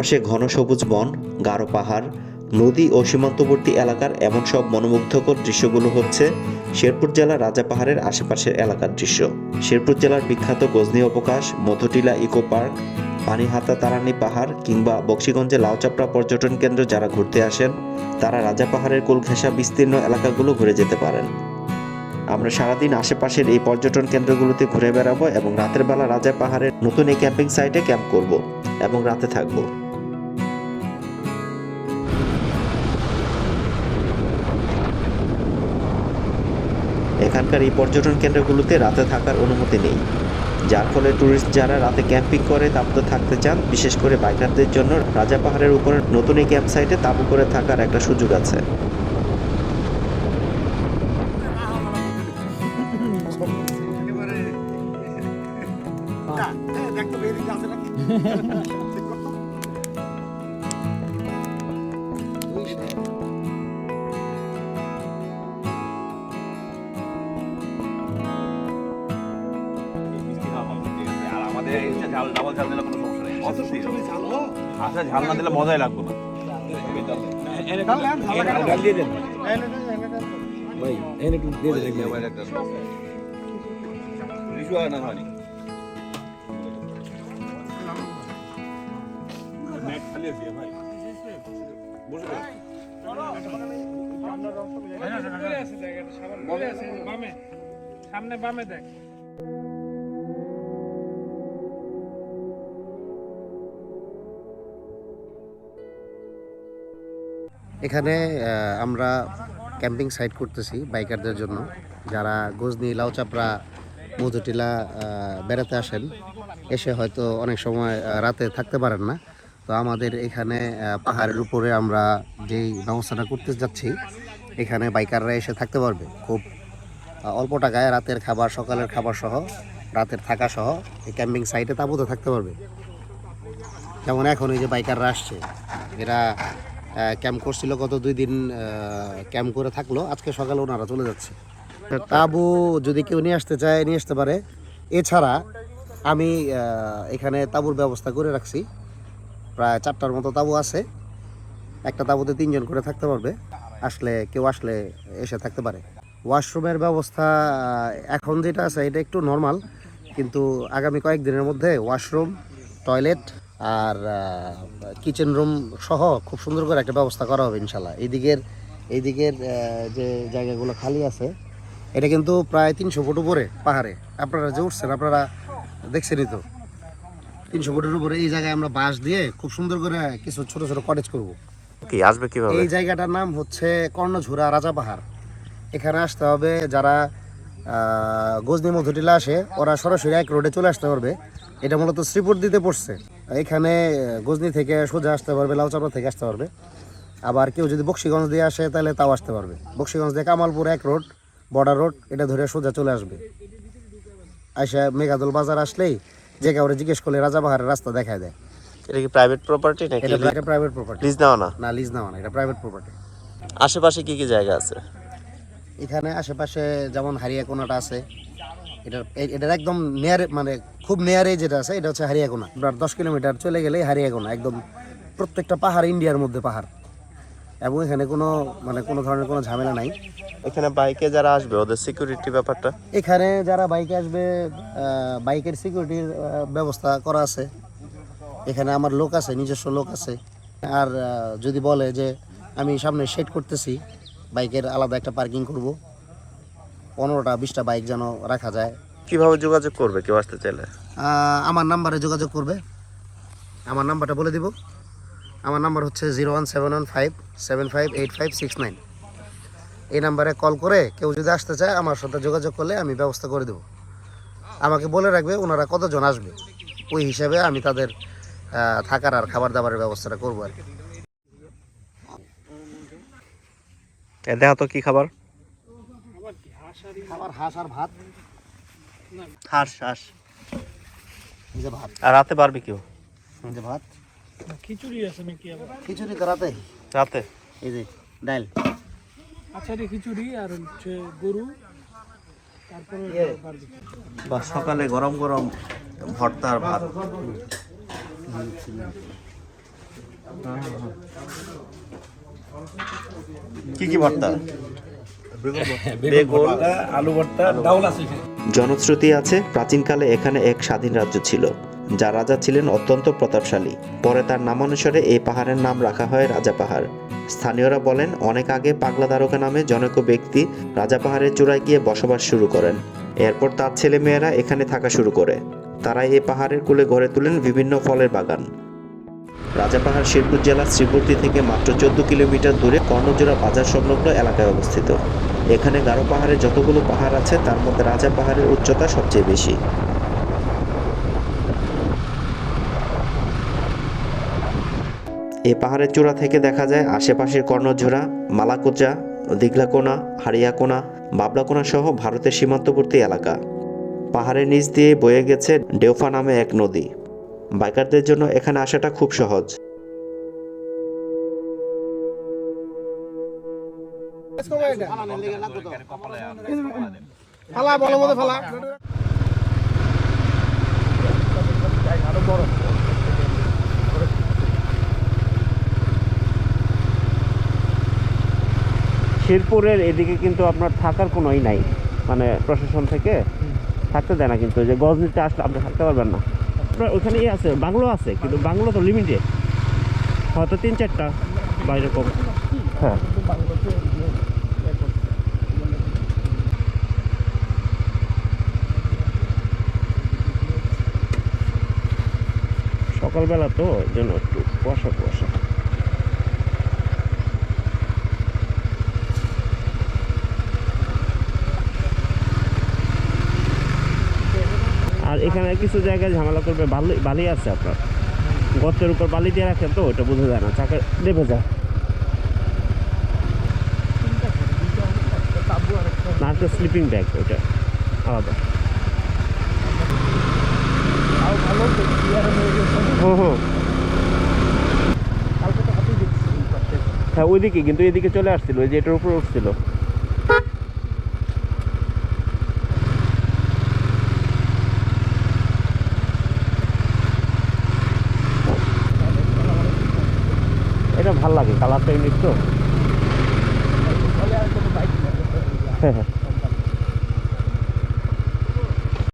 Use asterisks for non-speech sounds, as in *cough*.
আশেপাশে ঘন সবুজ বন, গাঢ় পাহাড়, নদী ও সীমান্তবর্তী এলাকার এমন সব মনোমুগ্ধকর দৃশ্যগুলো হচ্ছে শেরপুর জেলার রাজা পাহাড়ের আশেপাশের এলাকার দৃশ্য। শেরপুর জেলার বিখ্যাত গজনী অবকাশ, মধুটিলা ইকো পার্ক, পানিহাতা তারানি পাহাড় কিংবা বক্সিগঞ্জে লাউচাপড়া পর্যটন কেন্দ্র যারা ঘুরতে আসেন, তারা রাজা পাহাড়ের কোলঘেঁষা বিস্তীর্ণ এলাকাগুলো ঘুরে যেতে পারেন। আমরা সারাদিন আশেপাশের এই পর্যটন কেন্দ্রগুলোতে ঘুরে বেড়াবো এবং রাতের বেলা রাজা পাহাড়ের নতুন এই ক্যাম্পিং সাইটে ক্যাম্প করব এবং রাতে থাকব। এখানকার এই পর্যটন কেন্দ্রগুলোতে রাতে থাকার অনুমতি নেই। যার ফলে ট্যুরিস্ট যারা রাতে ক্যাম্পিং করে তাঁবুতে থাকতে চান, বিশেষ করে বাইকারদের জন্য রাজা পাহাড়ের উপরে নতুন এই ক্যাম্প সাইটে তাঁবু করে থাকার একটা সুযোগ আছে। ঝাল ডাবল ঝাল দিলে কোনো সমস্যা নেই। আচ্ছা ঝাল না দিলে মজাই লাগবে না। রিসু না হয়নি সামনে বামে দেখ। এখানে আমরা ক্যাম্পিং সাইট করতেছি বাইকারদের জন্য। যারা গজনি, লাউচাপড়া, মধুটিলা বেড়াতে আসেন, এসে হয়তো অনেক সময় রাতে থাকতে পারেন না। তো আমাদের এখানে পাহাড়ের উপরে আমরা যেই ব্যবস্থাটা করতে যাচ্ছি, এখানে বাইকাররা এসে থাকতে পারবে। খুব অল্প টাকায় রাতের খাবার, সকালের খাবার সহ, রাতের থাকা সহ, এই ক্যাম্পিং সাইটে তাবুতে থাকতে পারবে। যেমন এখন এই যে বাইকাররা আসছে, এরা ক্যাম্প করছিল গত দুই দিন ক্যাম্প করে থাকল। আজকে সকালে ওনারা চলে যাচ্ছে। তাবু যদি কেউ নিয়ে আসতে চায়, নিয়ে আসতে পারে। এছাড়া আমি এখানে তাবুর ব্যবস্থা করে রাখছি। প্রায় চারটার মতো তাবু আছে। একটা তাবুতে তিনজন করে থাকতে পারবে। আসলে কেউ আসলে এসে থাকতে পারে। ওয়াশরুমের ব্যবস্থা এখন যেটা আছে, এটা একটু নর্মাল কিন্তু আগামী কয়েকদিনের মধ্যে ওয়াশরুম, টয়লেট আর কিচেন রুম সহ খুব সুন্দর করে একটা ব্যবস্থা করা হবে ইনশাল্লাহ এইদিকের এইদিকের যে জায়গাগুলো খালি আছে এটা কিন্তু প্রায় তিনশো ফুট উপরে পাহাড়ে। আপনারা যে উঠছেন আপনারা দেখছেনই তো। তিনশো ফুটের উপরে এই জায়গায় আমরা বাঁশ দিয়ে খুব সুন্দর করে কিছু ছোট ছোট কটেজ করব। কি আসবে কীভাবে? এই জায়গাটার নাম হচ্ছে কর্ণঝুরা রাজা পাহাড়। এখানে আসতে হবে যারা আহ, গজনি মধুটিলা আসে ওরা সরাসরি এক রোডে চলে আসতে পারবে। এটা মূলত শ্রীপুর দিতে পড়ছে। এখানে গজনি থেকে সোজা আসতে পারবে লাউচাপড়া থেকে আসতে পারবে। আবার কেউ যদি বক্সিগঞ্জ দিয়ে আসে তাহলে তাও আসতে পারবে। বক্সিগঞ্জ দিয়ে কামালপুর এক রোড বর্ডার রোড এটা ধরে সোজা চলে আসবে। আইসা মেঘাদল বাজার আসলেই যে কাউরে জিজ্ঞেস করলে রাজা পাহাড়ের রাস্তা দেখায় দেয়। এটা কি প্রাইভেট প্রপার্টি নাকি এটা এটা প্রাইভেট প্রপার্টি লিজ নেওয়া না? না লিজ নেওয়া না এটা প্রাইভেট প্রপার্টি আশেপাশে কি কি জায়গা আছে? এখানে আশেপাশে যেমন হারিয়াকোনাটা আছে এটার এ- এটার একদম নিয়ারে মানে খুব নিয়ারে যেটা আছে এটা হচ্ছে হারিয়াকোনা আপনার দশ কিলোমিটার চলে গেলেই হারিয়াকোনা একদম প্রত্যেকটা পাহাড় ইন্ডিয়ার মধ্যে পাহাড়। এবং এখানে কোনো মানে কোনো ধরনের কোনো ঝামেলা নাই। এখানে বাইকে যারা আসবে ওদের সিকিউরিটি ব্যাপারটা? এখানে যারা বাইকে আসবে বাইকের সিকিউরিটির ব্যবস্থা করা আছে। এখানে আমার লোক আছে নিজস্ব লোক আছে। আর যদি বলে যে আমি সামনে শেড করতেছি বাইকের আলাদা একটা পার্কিং করব। পনেরোটা বিশটা বাইক যেন রাখা যায়। কীভাবে যোগাযোগ করবে কেউ আসতে চাইলে? আমার নাম্বারে যোগাযোগ করবে। আমার নাম্বারটা বলে দিব। আমার নাম্বার হচ্ছে zero one seven one five seven five eight five six nine. এই নাম্বারে কল করে কেউ যদি আসতে চায় আমার সাথে যোগাযোগ করলে আমি ব্যবস্থা করে দেবো। আমাকে বলে রাখবে ওনারা কতজন আসবে। ওই হিসাবে আমি তাদের থাকার আর খাবার দাবারের ব্যবস্থাটা করব আর কি। দেখা তো কি খাবার? খাবার হাঁস আর ভাত। হাঁস হাঁস। এই যে ভাত। আর রাতে পারবি কেউ এই যে ভাত। খিচুড়ি আছে নাকি আবার? খিচুড়ি তো রাতে। রাতে? এই যে ডাল। আচারি খিচুড়ি আর হচ্ছে গরু। তারপরে ইয়ে। বা সকালে গরম গরম ভর্তা আর ভাত। কি কি ভর্তা? আলু ভর্তা ডাউল আছে জনশ্রুতি আছে প্রাচীনকালে এখানে এক স্বাধীন রাজ্য ছিল যা রাজা ছিলেন অত্যন্ত প্রতাপশালী। পরে তার নামানুসারে এই পাহাড়ের নাম রাখা হয় রাজা পাহাড়। স্থানীয়রা বলেন অনেক আগে পাগলা দ্বারকা নামে জনৈক ব্যক্তি রাজা পাহাড়ের চূড়ায় গিয়ে বসবাস শুরু করেন। এরপর তার ছেলে মেয়েরা এখানে থাকা শুরু করে। তারা এই পাহাড়ের কুলে গড়ে তোলেন বিভিন্ন ফলের বাগান। রাজাপাহাড় শেরপুর জেলার শ্রীবর্তী থেকে মাত্র চোদ্দ কিলোমিটার দূরে কর্ণজোড়া বাজার সংলগ্ন এলাকায় অবস্থিত। এখানে গারো পাহাড়ে যতগুলো পাহাড় আছে, তার মধ্যে রাজা পাহাড়ের উচ্চতা সবচেয়ে বেশি। এ পাহাড়ের চূড়া থেকে দেখা যায় আশেপাশের কর্ণঝোড়া মালাকুচা, দিঘলাকোনা, হারিয়াকোনা, বাবলাকোনা সহ ভারতের সীমান্তবর্তী এলাকা। পাহাড়ের নিচ দিয়ে বয়ে গেছে ডেউফা নামে এক নদী। বাইকারদের জন্য এখানে আসাটা খুব সহজ। ফালা বলো মতো ফালা। শেরপুরের এদিকে কিন্তু আপনার থাকার কোনোই নাই। মানে প্রশাসন থেকে থাকতে দেয় না কিন্তু যে গজনিতে আসলে আপনি থাকতে পারবেন না। আপনার ইয়ে আছে বাংলো আছে কিন্তু বাংলো তো লিমিটেড হয়তো তিন চারটা বা এরকম। হ্যাঁ। সকালবেলা তো যেন একটু কুয়াশা কুয়াশা। আর এখানে কিছু জায়গায় ঝামেলা করবে, বালি বালি আছে আপনার। গর্তের উপর বালি দিয়ে রাখেন তো ওটা বোঝা যায় না। চাকা দেবে যায় না, একটা স্লিপিং ব্যাগ ওটা আলাদা। হুম হুম। হ্যাঁ ওইদিকে কিন্তু, এদিকে চলে আসছিল, ওই যে এটার উপরে উঠছিল এটা ভালো লাগে কালারটা ইউনিক তো। হ্যাঁ হ্যাঁ *laughs*